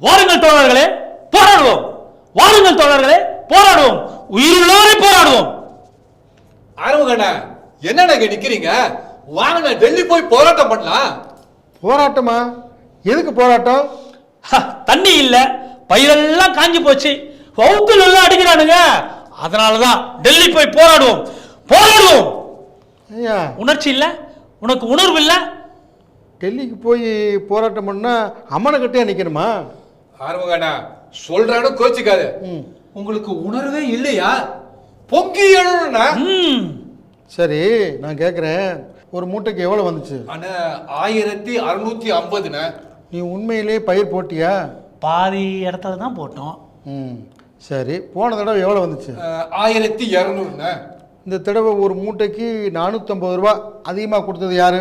வாருங்கள் தோழர்களே போராடுவோம். வாருங்கள் தோழர்களே போராடுவோம். உயிருள்ளவரை போராடுவோம். ஆறுமுகண்ணா என்னண்ணா இங்க நிக்கிறீங்க? வாங்கண்ணா டெல்லி போய் போராட்டம் பண்ணலாம். போராட்டமா? எதுக்கு போராட்டம்? ஹ, தண்ணி இல்ல. பயிரெல்லாம் காஞ்சி போச்சு. வவுத்துல எல்லாம் அடிக்கிறானுங்க. அதனாலதான் டெல்லி போய் போராடுவோம். போராடுவோம். ஐயா. உணர்ச்சி இல்ல? உனக்கு உணர்வு இல்ல? டெல்லிக்கு போய் போராட்டம் பண்ணா அம்மனை கட்டியா நிற்கணுமா ஆறுமுகண்ணா சொல்றானு கோச்சிக்காது. ம். உங்களுக்கு உணர்வே இல்லையா? பொங்கி எழுணுண்ணா சரி நான் கேட்குறேன் ஒரு மூட்டைக்கு எவ்வளோ வந்துச்சு? அண்ணா ஆயிரத்தி அறுநூத்தி ஐம்பதுண்ணா. நீ உண்மையிலே பயிர் போட்டியா? பாதி இடத்துல தான் போட்டோம். ம். சரி போன தடவை எவ்வளோ வந்துச்சு? ஆயிரத்தி இரநூறுண்ணா. இந்த தடவை ஒரு மூட்டைக்கு நானூற்றம்பது ரூபா அதிகமாக கொடுத்தது யாரு?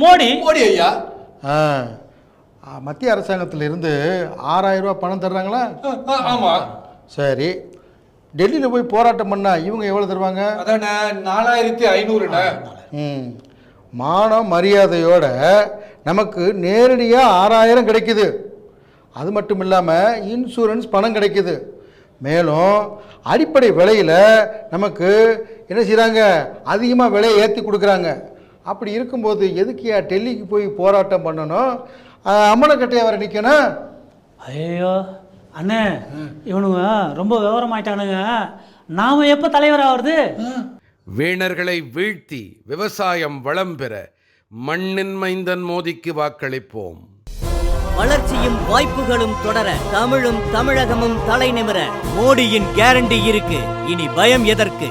மோடி. மோடி ஐயா. ஆ, மத்திய அரசாங்கத்துல இருந்து ஆறாயிரம் ரூபா பணம் தர்றாங்களா? அஹ், அஹ், ஆமா. சரி. டெல்லியில் போய் போராட்டம் பண்ணா இவங்க எவ்வளோ தருவாங்க? அதாண்ணா நாலாயிரத்தி ஐநூறுண்ணா ம். மானம் மரியாதையோட நமக்கு நேரடியாக ஆறாயிரம் கிடைக்குது. அது மட்டும் இல்லாமல் இன்சூரன்ஸ் பணம் கிடைக்குது. மேலும் அடிப்படை விலையில் நமக்கு என்ன செய்கிறாங்க அதிகமாக விலையை ஏற்றி கொடுக்குறாங்க. அப்படி இருக்கும்போது எதுக்கியா டெல்லிக்கு போய் போராட்டம் பண்ணணும்? அம்மனக்கட்டையை வர நிற்கணும் ஐயோ அண்ணே இவனுங்க ரொம்ப விவரமாயிட்டானுங்க. நாம எப்ப தலைவர் ஆவறது? வீணர்களை வீழ்த்தி விவசாயம் வளம் பெற மண்ணின் மைந்தன் மோதிக்கு வாக்களிப்போம். வளர்ச்சியும் வாய்ப்புகளும் தொடர தமிழும் தமிழகமும் தலைநிமிர மோடியின் கேரண்டி இருக்கு. இனி பயம் எதற்கு?